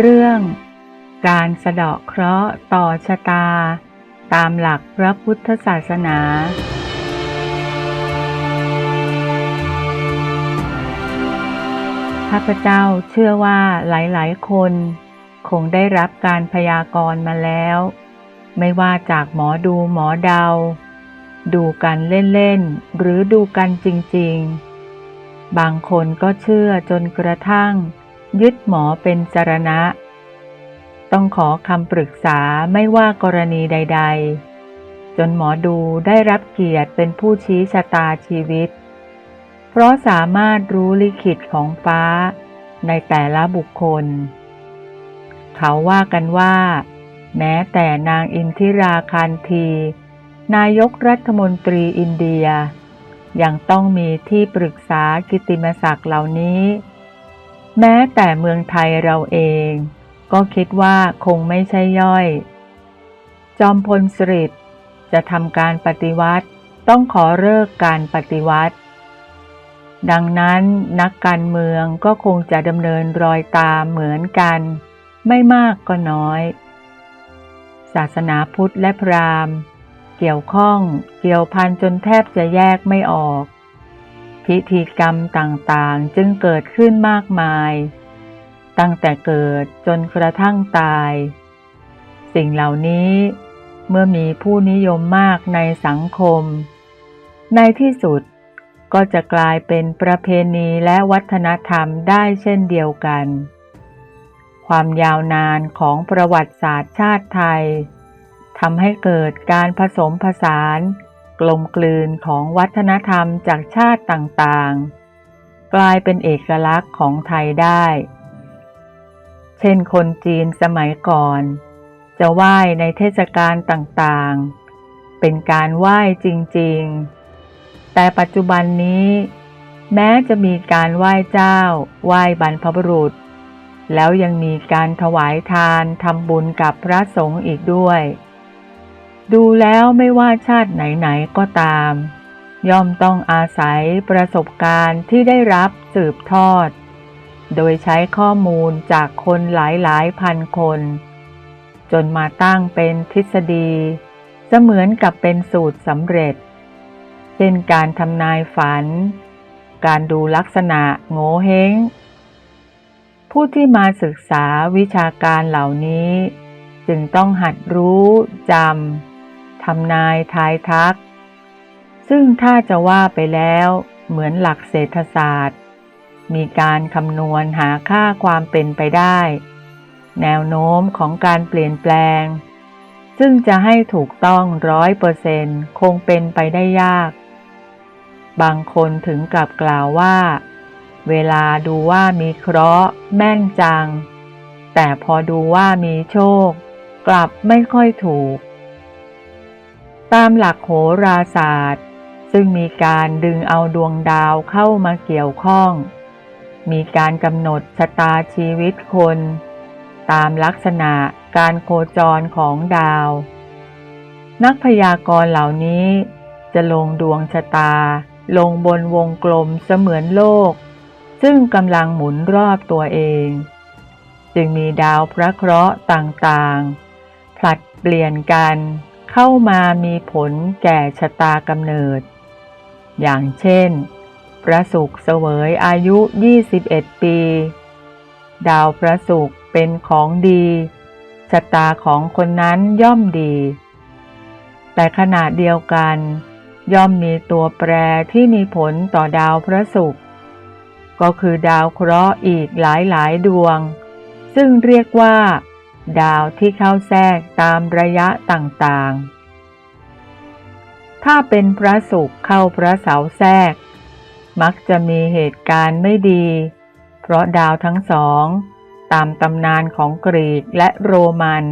เรื่อง การสะเดาะเคราะห์ต่อชะตา ตามหลักพระพุทธศาสนา ข้าพเจ้าเชื่อว่าหลายๆ คน คงได้รับการพยากรณ์มาแล้ว ไม่ว่าจากหมอดูหมอเดา ดูกันเล่น ๆ หรือดูกันจริง ๆ บางคนก็เชื่อจนกระทั่ง ยึดหมอเป็นสรณะ ต้องขอคำปรึกษาไม่ว่ากรณีใด ๆ จนหมอดูได้รับเกียรติเป็นผู้ชี้ชะตาชีวิต เพราะสามารถรู้ลิขิตของฟ้าในแต่ละบุคคล เขาว่ากันว่า แม้แต่นางอินทิราคารที นายกรัฐมนตรีอินเดียยังต้องมีที่ปรึกษากิตติมศักดิ์เหล่านี้ แม้แต่เมืองไทยเราเอง ก็คิดว่าคงไม่ใช่ย่อย จอมพลสฤษดิ์จะทำการปฏิวัติต้องขอเลิกการปฏิวัติ ดังนั้นนักการเมืองก็คงจะดำเนินรอยตามเหมือนกัน ไม่มากก็น้อย ศาสนาพุทธและพราหมณ์ เกี่ยวข้องเกี่ยวพันจนแทบจะแยกไม่ออก พิธีกรรมต่างๆ จึงเกิดขึ้นมากมาย ตั้งแต่เกิดจนกระทั่งตาย สิ่งเหล่านี้เมื่อมีผู้นิยมมากในสังคม ในที่สุดก็จะกลายเป็นประเพณีและวัฒนธรรมได้เช่นเดียวกัน ความยาวนานของประวัติศาสตร์ชาติไทยทำให้เกิดการผสมผสาน กลมกลืนของวัฒนธรรมจากชาติต่างๆ กลายเป็นเอกลักษณ์ของไทยได้ เช่นคนจีนสมัยก่อน จะไหว้ในเทศกาลต่างๆ เป็นการไหว้จริงๆ แต่ปัจจุบันนี้ แม้จะมีการไหว้เจ้า ไหว้บรรพบุรุษ แล้วยังมีการถวายทานทำบุญกับพระสงฆ์อีกด้วย ดูแล้วไม่ว่าชาติไหนๆก็ตาม ย่อมต้องอาศัยประสบการณ์ที่ได้รับสืบทอด โดยใช้ข้อมูลจากคนหลายๆพันคน จนมาตั้งเป็นทฤษฎี เสมือนกับเป็นสูตรสำเร็จ เช่นการทำนายฝัน การดูลักษณะโง่เฮงผู้ที่มาศึกษาวิชาการเหล่านี้ จึงต้องหัดรู้จำ ทำนายทายทัก ซึ่งถ้าจะว่าไปแล้วเหมือนหลักเศรษฐศาสตร์ มีการคำนวณหาค่าความเป็นไปได้ แนวโน้มของการเปลี่ยนแปลง ซึ่งจะให้ถูกต้องร้อยเปอร์เซนต์คงเป็นไปได้ยาก บางคนถึงกับกล่าวว่า เวลาดูว่ามีเคราะห์แม่นจัง แต่พอดูว่ามีโชค กลับไม่ค่อยถูก ตามหลักโหราศาสตร์ ซึ่งมีการดึงเอาดวงดาวเข้ามาเกี่ยวข้อง มีการกำหนดชะตาชีวิตคน ตามลักษณะการโคจรของดาว นักพยากรณ์เหล่านี้ จะลงดวงชะตา ลงบนวงกลมเสมือนโลก ซึ่งกำลังหมุนรอบตัวเอง จึงมีดาวพระเคราะห์ต่างๆ ผลัดเปลี่ยนกัน เข้ามามีผลแก่ชะตากำเนิด อย่างเช่น พระศุกร์เสวยอายุ 21 ปี ดาวพระศุกร์เป็นของดีชะตาของคนนั้นย่อมดี แต่ขณะเดียวกัน ย่อมมีตัวแปรที่มีผลต่อดาวพระศุกร์ก็คือดาวเคราะห์อีกหลายหลายดวง ซึ่งเรียกว่า ดาวที่เข้าแทรกตามระยะต่างๆ ถ้าเป็นพระศุกร์เข้าพระเสาแทรก มักจะมีเหตุการณ์ไม่ดี เพราะดาวทั้งสอง ตามตำนานของกรีกและโรมัน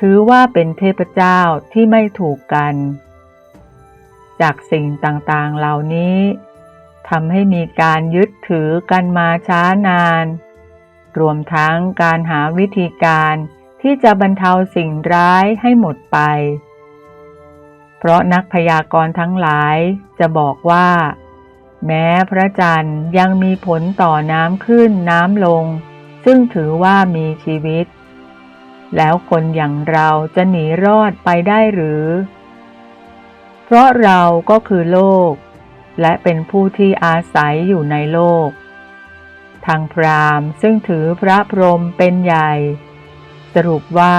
ถือว่าเป็นเทพเจ้าที่ไม่ถูกกัน จากสิ่งต่างๆเหล่านี้ทำให้มีการยึดถือกันมาช้านาน รวมทั้งการหาวิธีการที่จะบรรเทาสิ่งร้ายให้หมดไป เพราะนักพยากรณ์ทั้งหลายจะบอกว่า แม้พระจันทร์ยังมีผลต่อน้ำขึ้นน้ำลง ซึ่งถือว่ามีชีวิต แล้วคนอย่างเราจะหนีรอดไปได้หรือ เพราะเราก็คือโลก และเป็นผู้ที่อาศัยอยู่ในโลก ทางพราหมณ์ซึ่งถือพระพรหมเป็นใหญ่ สรุปว่า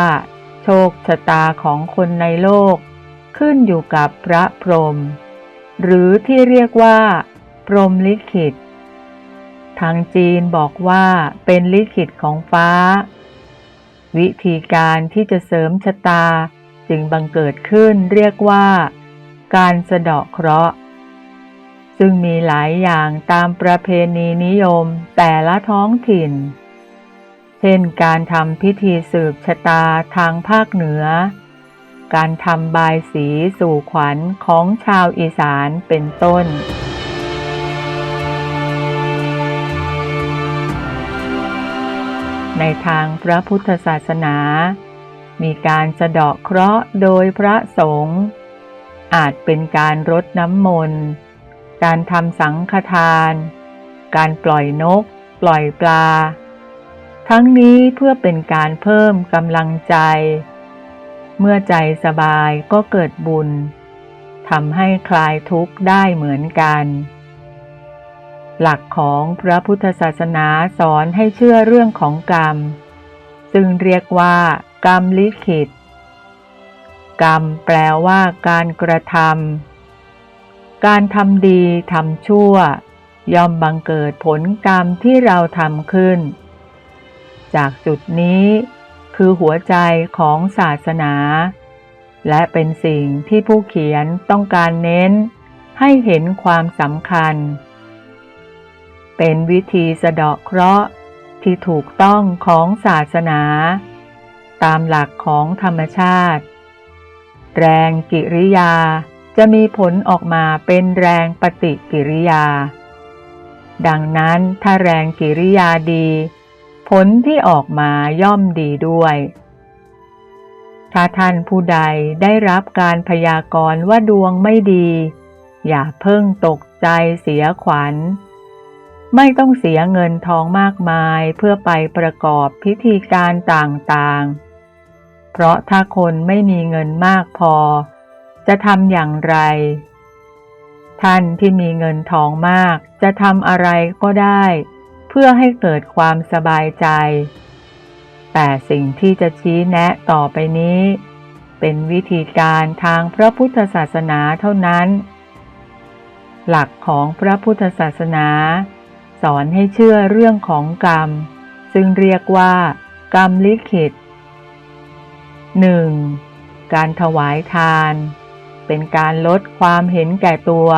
โชคชะตาของคนในโลก ขึ้นอยู่กับพระพรหมหรือที่เรียกว่า พรหมลิขิต ทางจีนบอกว่าเป็นลิขิตของฟ้า วิธีการที่จะเสริมชะตาจึงบังเกิดขึ้นเรียกว่า การสะเดาะเคราะห์ ซึ่งมีหลายอย่างตามประเพณีนิยมแต่ละท้องถิ่น เช่นการทำพิธีสืบชะตาทางภาคเหนือ การทำบายสีสู่ขวัญของชาวอีสานเป็นต้นในทางพระพุทธศาสนา มีการสะเดาะเคราะห์โดยพระสงฆ์ อาจเป็นการรดน้ำมนต์ การทำสังฆทาน การปล่อยนก ปล่อยปลา ทั้งนี้เพื่อเป็นการเพิ่มกำลังใจ เมื่อใจสบายก็เกิดบุญทำให้คลายทุกข์ได้เหมือนกัน หลักของพระพุทธศาสนาสอนให้เชื่อเรื่องของกรรม ซึ่งเรียกว่า กรรมลิขิต กรรมแปลว่าการกระทำ การทำดีทำชั่ว ย่อมบังเกิดผลกรรมที่เราทำขึ้น จากจุดนี้คือหัวใจของศาสนา และเป็นสิ่งที่ผู้เขียนต้องการเน้นให้เห็นความสำคัญ เป็นวิธีสะเดาะเคราะห์ที่ถูกต้องของศาสนา ตามหลักของธรรมชาติ แรงกิริยา จะมีผลออกมาเป็นแรงปฏิกิริยา ดังนั้นถ้าแรงกิริยาดี ผลที่ออกมาย่อมดีด้วย ถ้าท่านผู้ใดได้รับการพยากรณ์ว่าดวงไม่ดี อย่าเพิ่งตกใจเสียขวัญ ไม่ต้องเสียเงินทองมากมายเพื่อไปประกอบพิธีการต่างๆ เพราะถ้าคนไม่มีเงินมากพอ จะทำอย่างไร ท่านที่มีเงินทองมาก จะทำอะไรก็ได้ เพื่อให้เกิดความสบายใจ แต่สิ่งที่จะชี้แนะต่อไปนี้ เป็นวิธีการทางพระพุทธศาสนาเท่านั้น หลักของพระพุทธศาสนา สอนให้เชื่อเรื่องของกรรม ซึ่งเรียกว่า กรรมลิขิต 1. การถวายทาน เป็นการลดความเห็นแก่ตัว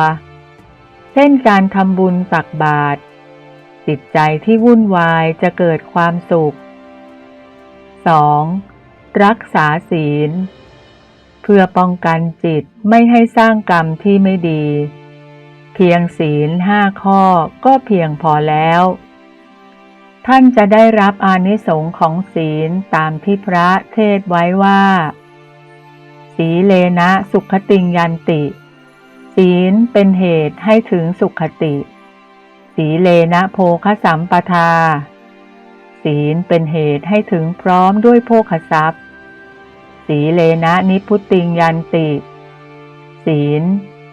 เช่นการทำบุญตักบาตรจิตใจที่วุ่นวายจะเกิดความสุข 2. รักษาศีล เพื่อป้องกันจิตไม่ให้สร้างกรรมที่ไม่ดี เพียงศีลห้าข้อก็เพียงพอแล้ว ท่านจะได้รับอานิสงค์ของศีลตามที่พระเทศไว้ว่า สีเลนะสุขติงยันติ ศีลเป็นเหตุให้ถึงสุขติ สีเลนะโภคสัมปทา ศีลเป็นเหตุให้ถึงพร้อมด้วยโภคทรัพย์ สีเลนะนิพุติงยันติ ศีล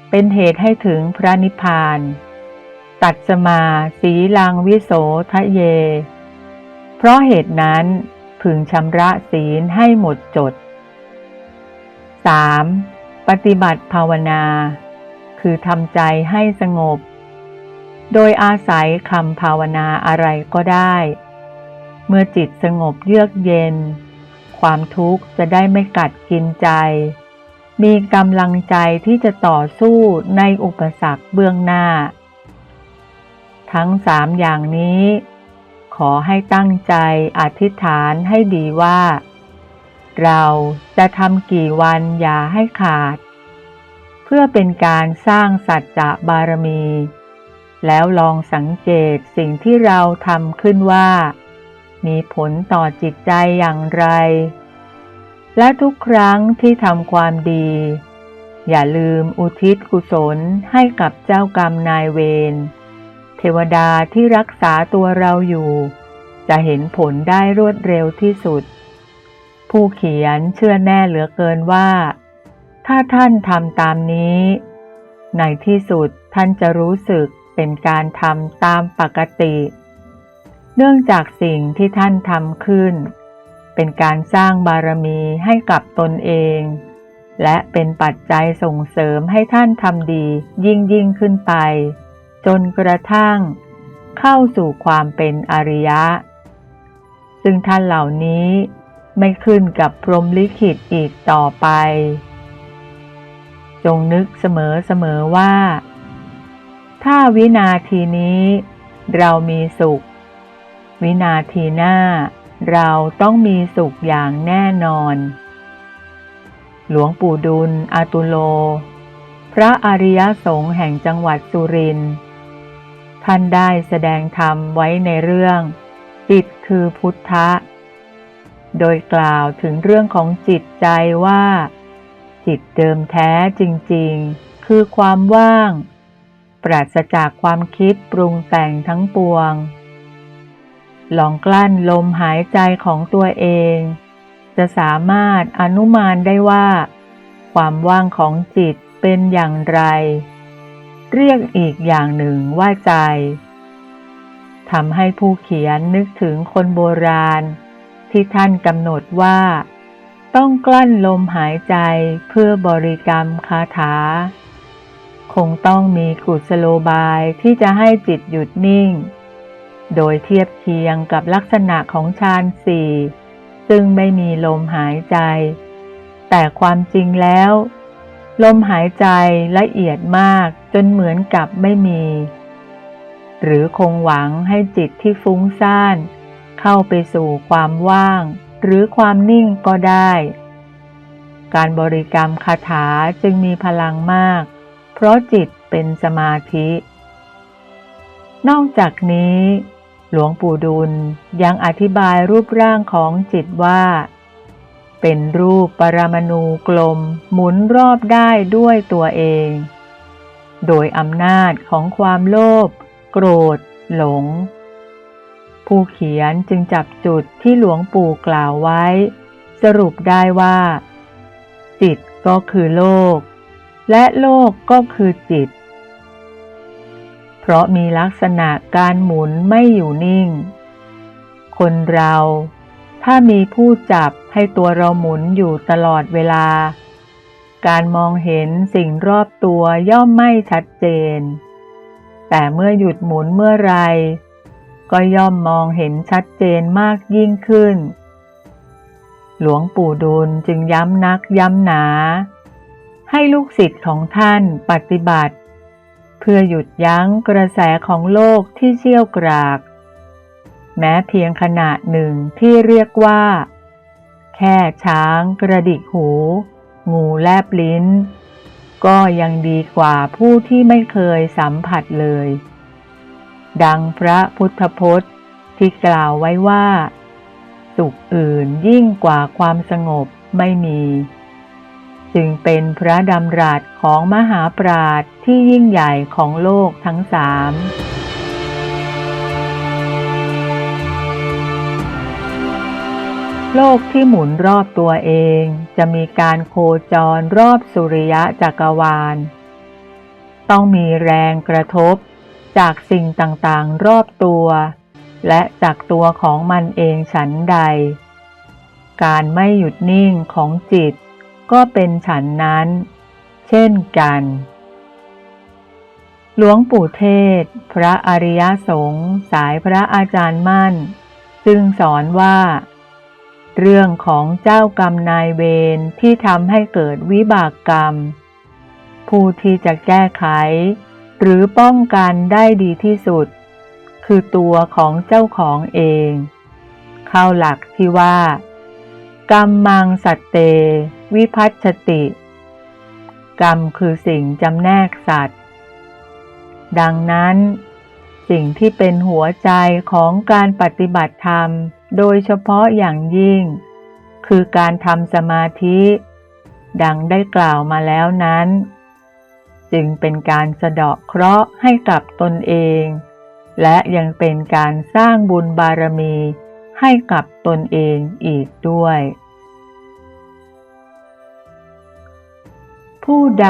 เป็นเหตุให้ถึงพระนิพพาน ตัดสมาสีลังวิโสทะเย เพราะเหตุนั้นพึงชำระศีลให้หมดจด 3. ปฏิบัติภาวนา คือทำใจให้สงบ โดยอาศัยคำภาวนาอะไรก็ได้ เมื่อจิตสงบเยือกเย็น ความทุกข์จะได้ไม่กัดกินใจ มีกำลังใจที่จะต่อสู้ในอุปสรรคเบื้องหน้า ทั้งสามอย่างนี้ ขอให้ตั้งใจอธิษฐานให้ดีว่า เราจะทำกี่วันอย่าให้ขาด เพื่อเป็นการสร้างสัจจะบารมี แล้วลองสังเกตสิ่งที่เราทำขึ้นว่า มีผลต่อจิตใจอย่างไร และทุกครั้งที่ทำความดี อย่าลืมอุทิศกุศลให้กับเจ้ากรรมนายเวรเทวดาที่รักษาตัวเราอยู่ จะเห็นผลได้รวดเร็วที่สุด ผู้เขียนเชื่อแน่เหลือเกินว่า ถ้าท่านทำตามนี้ ในที่สุดท่านจะรู้สึกเป็นการทำตามปกติ เนื่องจากสิ่งที่ท่านทำขึ้น เป็นการสร้างบารมีให้กับตนเอง และเป็นปัจจัยส่งเสริมให้ท่านทำดียิ่งยิ่งขึ้นไป จนกระทั่ง เข้าสู่ความเป็นอริยะ ซึ่งท่านเหล่านี้ ไม่ขึ้นกับพรหมลิขิตอีกต่อไป จงนึกเสมอๆว่า ถ้าวินาทีนี้เรามีสุข วินาทีหน้าเราต้องมีสุขอย่างแน่นอน หลวงปู่ดุลอาตุโล พระอริยสงฆ์แห่งจังหวัดสุรินทร์ท่านได้แสดงธรรมไว้ในเรื่องจิตคือพุทธะ โดยกล่าวถึงเรื่องของจิตใจว่า จิตเดิมแท้จริงๆ คือความว่าง ปราศจากความคิดปรุงแต่งทั้งปวง ลองกลั้นลมหายใจของตัวเอง จะสามารถอนุมานได้ว่า ความว่างของจิตเป็นอย่างไร เรียกอีกอย่างหนึ่งว่าใจทำให้ผู้เขียนนึกถึงคนโบราณ ที่ท่านกำหนดว่า ต้องกลั้นลมหายใจเพื่อบริกรรมคาถา คงต้องมีกุศโลบายที่จะให้จิตหยุดนิ่ง โดยเทียบเคียงกับลักษณะของฌานสี่ซึ่งไม่มีลมหายใจ แต่ความจริงแล้ว ลมหายใจละเอียดมากจนเหมือนกับไม่มี หรือคงหวังให้จิตที่ฟุ้งซ่าน เข้าไปสู่ความว่าง หรือความนิ่งก็ได้ การบริกรรมคาถาจึงมีพลังมาก เพราะจิตเป็นสมาธิ นอกจากนี้ หลวงปู่ดุลยังอธิบายรูปร่างของจิตว่า เป็นรูปปรมาณูกลมหมุนรอบได้ด้วยตัวเอง โดยอำนาจของความโลภโกรธ หลง ผู้เขียนจึงจับจุดที่หลวงปู่กล่าวไว้ สรุปได้ว่า จิตก็คือโลก และโลกก็คือจิต เพราะมีลักษณะการหมุนไม่อยู่นิ่ง คนเราถ้ามีผู้จับให้ตัวเราหมุนอยู่ตลอดเวลา การมองเห็นสิ่งรอบตัวย่อมไม่ชัดเจน แต่เมื่อหยุดหมุนเมื่อไร ก็ย่อมมองเห็นชัดเจนมากยิ่งขึ้น หลวงปู่ดูลจึงย้ำนักย้ำหนา ให้ลูกศิษย์ของท่านปฏิบัติ เพื่อหยุดยั้งกระแสของโลกที่เชี่ยวกราก แม้เพียงขณะหนึ่งที่เรียกว่า แค่ช้างกระดิกหู งูแลบลิ้น ก็ยังดีกว่าผู้ที่ไม่เคยสัมผัสเลย ดังพระพุทธพจน์ที่กล่าวไว้ว่า สุขอื่นยิ่งกว่าความสงบไม่มี จึงเป็นพระดำรัสของมหาปราชญ์ที่ยิ่งใหญ่ของโลกทั้งสามโลกที่หมุนรอบตัวเองจะมีการโคจรรอบสุริยะจักรวาล ต้องมีแรงกระทบ จากสิ่งต่างๆ รอบตัว และจากตัวของมันเองฉันใด การไม่หยุดนิ่งของจิต ก็เป็นฉันนั้น เช่นกัน หลวงปู่เทศ พระอริยสงฆ์สายพระอาจารย์มั่น ซึ่งสอนว่า เรื่องของเจ้ากรรมนายเวรที่ทำให้เกิดวิบากกรรม ผู้ที่จะแก้ไข หรือป้องกันได้ดีที่สุด คือตัวของเจ้าของเอง เข้าหลักที่ว่า กรรมมังสัตเต วิพัชติ กรรมคือสิ่งจำแนกสัตว์ ดังนั้น สิ่งที่เป็นหัวใจของการปฏิบัติธรรม โดยเฉพาะอย่างยิ่ง คือการทำสมาธิ ดังได้กล่าวมาแล้วนั้น จึงเป็นการสะเดาะเคราะห์ให้กับตนเอง และยังเป็นการสร้างบุญบารมีให้กับตนเองอีกด้วย ผู้ใด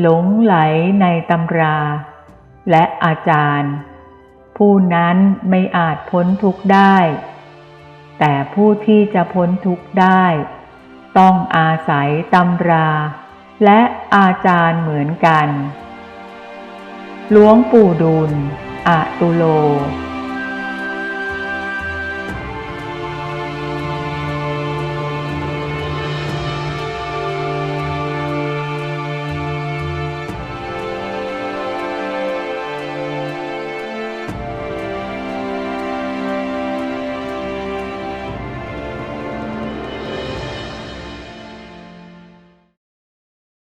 หลงไหลในตำรา และอาจารย์ ผู้นั้นไม่อาจพ้นทุกข์ได้ แต่ผู้ที่จะพ้นทุกข์ได้ ต้องอาศัยตำรา และอาจารย์เหมือนกัน หลวงปู่ดูลอะตุโล